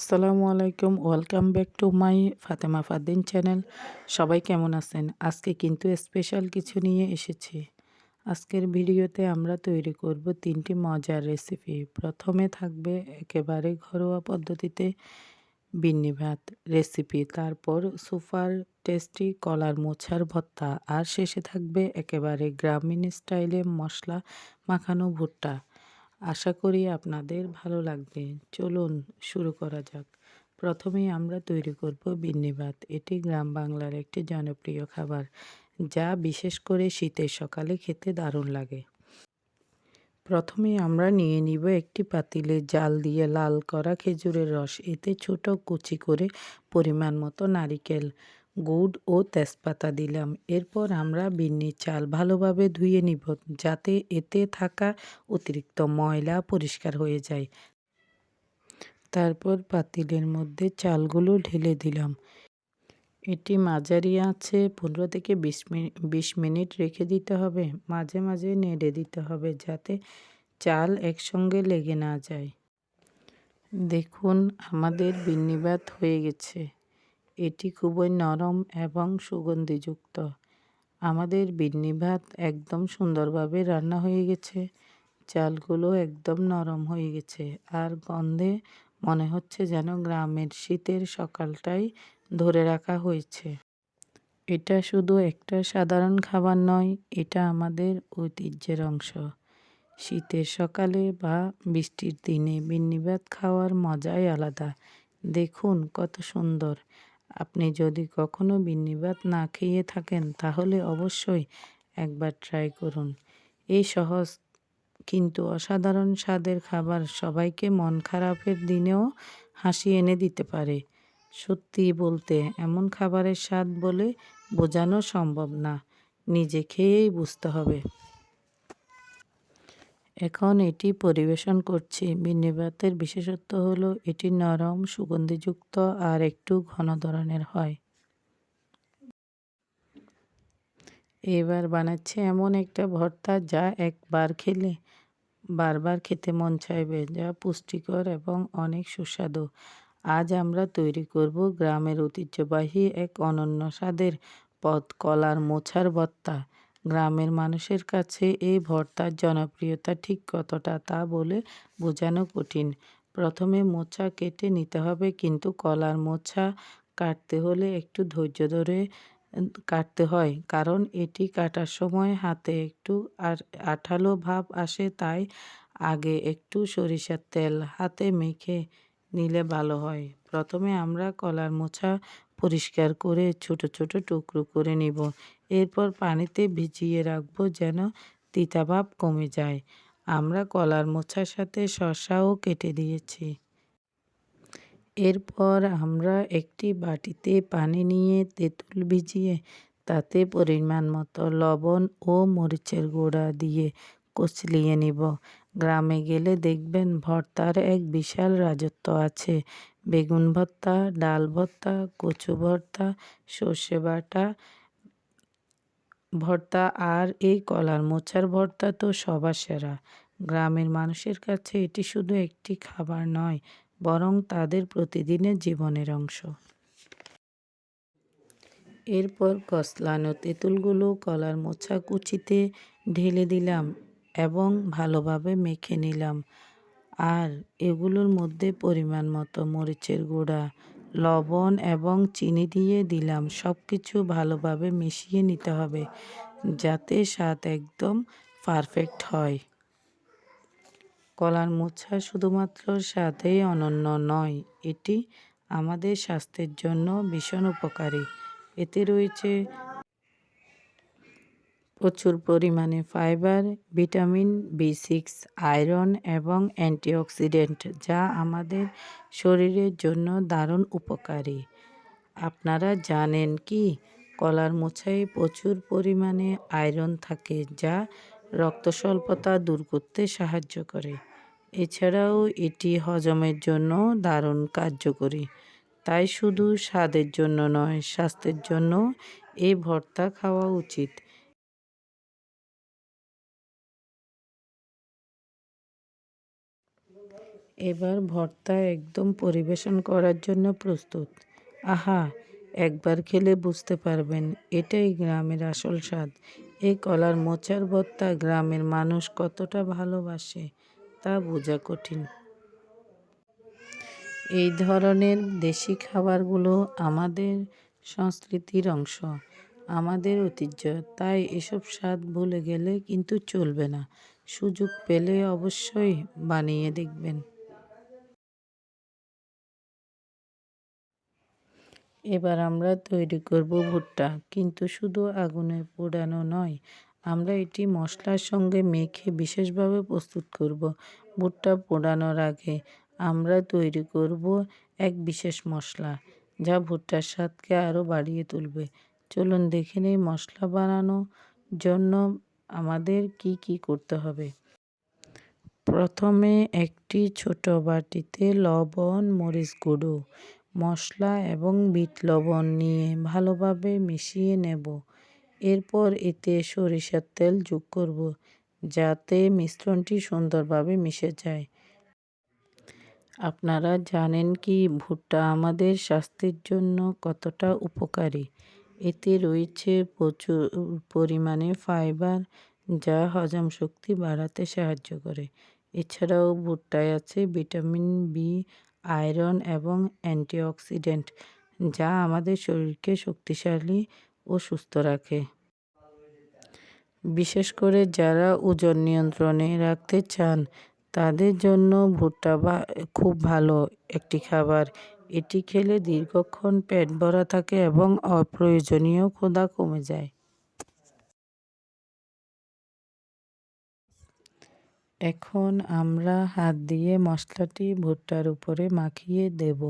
আসসালামু আলাইকুম, welcome back to my Fatema Faddin channel. সবাই কেমন আছেন? আজকে কিন্তু স্পেশাল কিছু নিয়ে এসেছি। আজকের ভিডিওতে আমরা তৈরি করব তিনটি মজার রেসিপি। প্রথমে থাকবে একেবারে ঘরোয়া পদ্ধতিতে বিন্নি ভাত রেসিপি, তারপর সুপার টেস্টি কলার মোছার ভত্তা আর শেষে থাকবে একেবারে গ্রামীণ স্টাইলে মশলা মাখানো ভুট্টা। আশা করি আপনাদের ভালো লাগবে। চলুন শুরু করা যাক। প্রথমে আমরা তৈরি করব বিন্নি ভাত এটি গ্রাম বাংলার একটি জনপ্রিয় খাবার, যা বিশেষ করে শীতের সকালে খেতে দারুণ লাগে। প্রথমে আমরা নিয়ে নিব একটি পাতিলে জাল দিয়ে লাল করা খেজুরের রস। এতে ছোট কুচি করে পরিমাণ মতো নারিকেল গুড় ও তেজপাতা দিলাম। এরপর আমরা বিন্নি চাল ভালোভাবে ধুয়ে নিব যাতে এতে থাকা অতিরিক্ত ময়লা পরিষ্কার হয়ে যায়। তারপর পাতিলের মধ্যে চালগুলো ঢেলে দিলাম। এটি মাঝারি আছে, পনেরো থেকে বিশ মিনিট বিশ মিনিট রেখে দিতে হবে। মাঝে মাঝে নেড়ে দিতে হবে যাতে চাল একসঙ্গে লেগে না যায়। দেখুন, আমাদের বিন্নিবাত হয়ে গেছে। এটি খুবই নরম এবং সুগন্ধিযুক্ত। আমাদের বিন্নি ভাত একদম সুন্দরভাবে রান্না হয়ে গেছে। চালগুলো একদম নরম হয়ে গেছে। আর গন্ধে মনে হচ্ছে যেন গ্রামের শীতের সকালটাই ধরে রাখা হয়েছে। এটা শুধু একটা সাধারণ খাবার নয়, এটা আমাদের ঐতিহ্যের অংশ। শীতের সকালে বা বৃষ্টির দিনে বিন্নিভাত খাওয়ার মজাই আলাদা। দেখুন কত সুন্দর। আপনি যদি কখনো বিন্নিভাত না খেয়ে থাকেন, তাহলে অবশ্যই একবার ট্রাই করুন। এই সহজ কিন্তু অসাধারণ স্বাদের খাবার সবাইকে মন খারাপের দিনেও হাসি এনে দিতে পারে। সত্যি বলতে এমন খাবারের স্বাদ বলে বোঝানো সম্ভব না। নিজে খেয়েই বুঝতে হবে। এখন এটি পরিবেশন করছি। বিন্নি ভাতের বিশেষত্ব হলো, এটি নরম, সুগন্ধিযুক্ত আর একটু ঘন ধরনের হয়। এবার বানাচ্ছি এমন একটা ভর্তা যা একবার খেলে বারবার খেতে মন চাইবে, যা পুষ্টিকর এবং অনেক সুস্বাদু। আজ আমরা তৈরি করব গ্রামের ঐতিহ্যবাহী এক অনন্য স্বাদের পদ কলার মোছার ভর্তা। গ্রামের মানুষের কাছে এই ভর্তার জনপ্রিয়তা ঠিক কতটা তা বলে বোঝানো কঠিন। প্রথমে মোচা কেটে নিতে হবে, কিন্তু কলার মোচা কাটতে হলে একটু ধৈর্য ধরে কাটতে হয়, কারণ এটি কাটার সময় হাতে একটু আর আঠালো ভাব আসে, তাই আগে একটু সরিষার তেল হাতে মেখে নিলে ভালো হয়। প্রথমে আমরা কলার মোছা পরিষ্কার করে ছোট ছোট টুকরো করে নিব। এরপর পানিতে ভিজিয়ে রাখব যেন তিতাভাব কমে যায়। আমরা কলার মোছার সাথে শসাও কেটে দিয়েছি। এরপর আমরা একটি বাটিতে পানি নিয়ে তেঁতুল ভিজিয়ে তাতে পরিমাণ মতো লবণ ও মরিচের গুঁড়া দিয়ে কচলিয়ে নিব। গ্রামে গেলে দেখবেন ভর্তার এক বিশাল রাজত্ব আছে। বেগুন ভর্তা, ডাল ভর্তা, কচু ভর্তা, সর্ষে বাটা ভর্তা আর এই কলার মোচার ভর্তা তো সবার সেরা। গ্রামের মানুষের কাছে এটি শুধু একটি খাবার নয়, বরং তাদের প্রতিদিনের জীবনের অংশ। এরপর কসলানো তেঁতুলগুলো কলার মোছা কুচিতে ঢেলে দিলাম এবং ভালোভাবে মেখে নিলাম। আর এগুলোর মধ্যে পরিমাণ মতো মরিচের গুঁড়া, লবণ এবং চিনি দিয়ে দিলাম। সব কিছু ভালোভাবে মিশিয়ে নিতে হবে যাতে স্বাদ একদম পারফেক্ট হয়। কলার মোছা শুধুমাত্র স্বাদেই অনন্য নয়, এটি আমাদের স্বাস্থ্যের জন্য ভীষণ উপকারী। এতে রয়েছে প্রচুর পরিমাণে fibre, vitamin, B six, iron এবং অ্যান্টিঅক্সিডেন্ট, যা আমাদের শরীরের জন্য দারুণ উপকারী। আপনারা জানেন কি? কলার মোছায় প্রচুর পরিমাণে আয়রন থাকে, যা রক্ত স্বল্পতা দূর করতে সাহায্য করে। এছাড়াও এটি হজমের জন্য দারুণ কার্যকরী। তাই শুধু স্বাদের জন্য নয়, স্বাস্থ্যের জন্য এই ভর্তা খাওয়া উচিত। এবার ভর্তা একদম পরিবেশন করার জন্য প্রস্তুত। আহা, একবার খেলে বুঝতে পারবেন, এটাই গ্রামের আসল স্বাদ। এই কলার মোচার ভর্তা গ্রামের মানুষ কতটা ভালোবাসে, তা বোঝা কঠিন। এই ধরনের দেশি খাবারগুলো আমাদের সংস্কৃতির অংশ, আমাদের ঐতিহ্য, তাই এসব স্বাদ ভুলে গেলে কিন্তু চলবে না। সুযোগ পেলে অবশ্যই বানিয়ে দেখবেন। এবার আমরা তৈরি করব ভুট্টা। কিন্তু শুধু আগুনে পোড়ানো নয়, আমরা এটি মশলার সঙ্গে মেখে বিশেষভাবে প্রস্তুত করব। ভুট্টা পোড়ানোর আগে আমরা তৈরি করব এক বিশেষ মশলা, যা ভুট্টার স্বাদকে আরও বাড়িয়ে তুলবে। চলুন দেখে নেই মশলা বানানোর জন্য আমাদের কি কি করতে হবে। প্রথমে একটি ছোট বাটিতে লবণ, মরিচ গুঁড়ো মশলা এবং বিট লবণ নিয়ে ভালোভাবে মিশিয়ে নেব। এরপর এতে সরিষার তেল যোগ করব, যাতে মিশ্রণটি সুন্দরভাবে মিশে যায়। আপনারা জানেন কি, ভুট্টা আমাদের স্বাস্থ্যের জন্য কতটা উপকারী। এতে রয়েছে প্রচুর পরিমাণে ফাইবার, যা হজম শক্তি বাড়াতে সাহায্য করে। এছাড়াও ভুট্টায় আছে ভিটামিন বি আয়রন এবং অ্যান্টিঅক্সিডেন্ট, যা আমাদের শরীরকে শক্তিশালী ও সুস্থ রাখে। বিশেষ করে যারা ওজন নিয়ন্ত্রণে রাখতে চান, তাদের জন্য ভুট্টা বা খুব ভালো একটি খাবার। এটি খেলে দীর্ঘক্ষণ পেট ভরা থাকে এবং অপ্রয়োজনীয় ক্ষুধা কমে যায়। এখন আমরা হাত দিয়ে মশলাটি ভুট্টার উপরে মাখিয়ে দেব।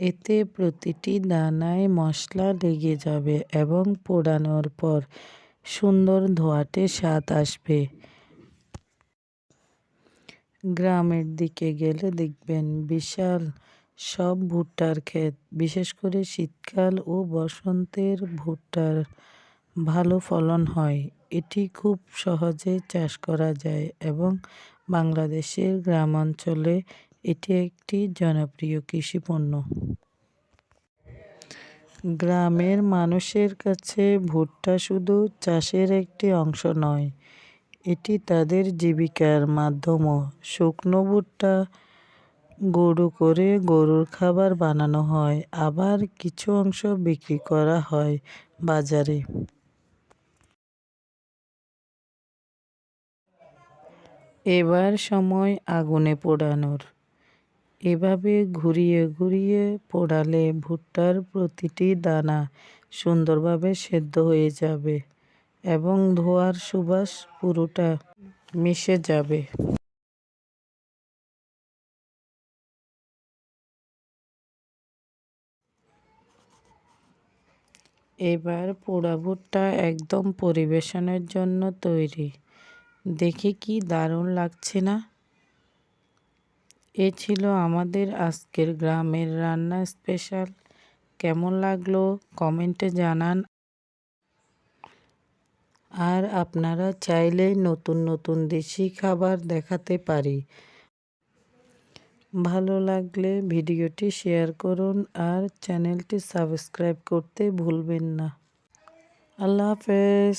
এতে প্রতিটি দানায় মশলা লেগে যাবে এবং পোড়ানোর পর সুন্দর ধোয়াটে স্বাদ আসবে। গ্রামের দিকে গেলে দেখবেন বিশাল সব ভুট্টার ক্ষেত, বিশেষ করে শীতকাল ও বসন্তের ভুট্টার ভালো ফলন হয়। এটি খুব সহজে চাষ করা যায় এবং বাংলাদেশের গ্রামাঞ্চলে এটি একটি জনপ্রিয় কৃষি পণ্য। গ্রামের মানুষের কাছে ভুট্টা শুধু চাষের একটি অংশ নয়, এটি তাদের জীবিকার মাধ্যমও। শুকনো ভুট্টা গরু করে গরুর খাবার বানানো হয়, আবার কিছু অংশ বিক্রি করা হয় বাজারে। এবার সময় আগুনে পোড়ানোর। এভাবে ঘুরিয়ে ঘুরিয়ে পোড়ালে ভুট্টার প্রতিটি দানা সুন্দরভাবে সেদ্ধ হয়ে যাবে এবং ধোয়ার সুবাস পুরোটা মিশে যাবে। এবার পোড়া ভুট্টা একদম পরিবেশনের জন্য তৈরি। দেখে কি দারুণ লাগছে না? এ ছিল আমাদের আজকের গ্রামের রান্না স্পেশাল। কেমন লাগল কমেন্টে জানান। আর আপনারা চাইলে নতুন নতুন দেশি খাবার দেখাতে পারি। ভালো লাগলে ভিডিওটি শেয়ার করুন আর চ্যানেলটি সাবস্ক্রাইব করতে ভুলবেন না। আল্লাহ হাফেজ।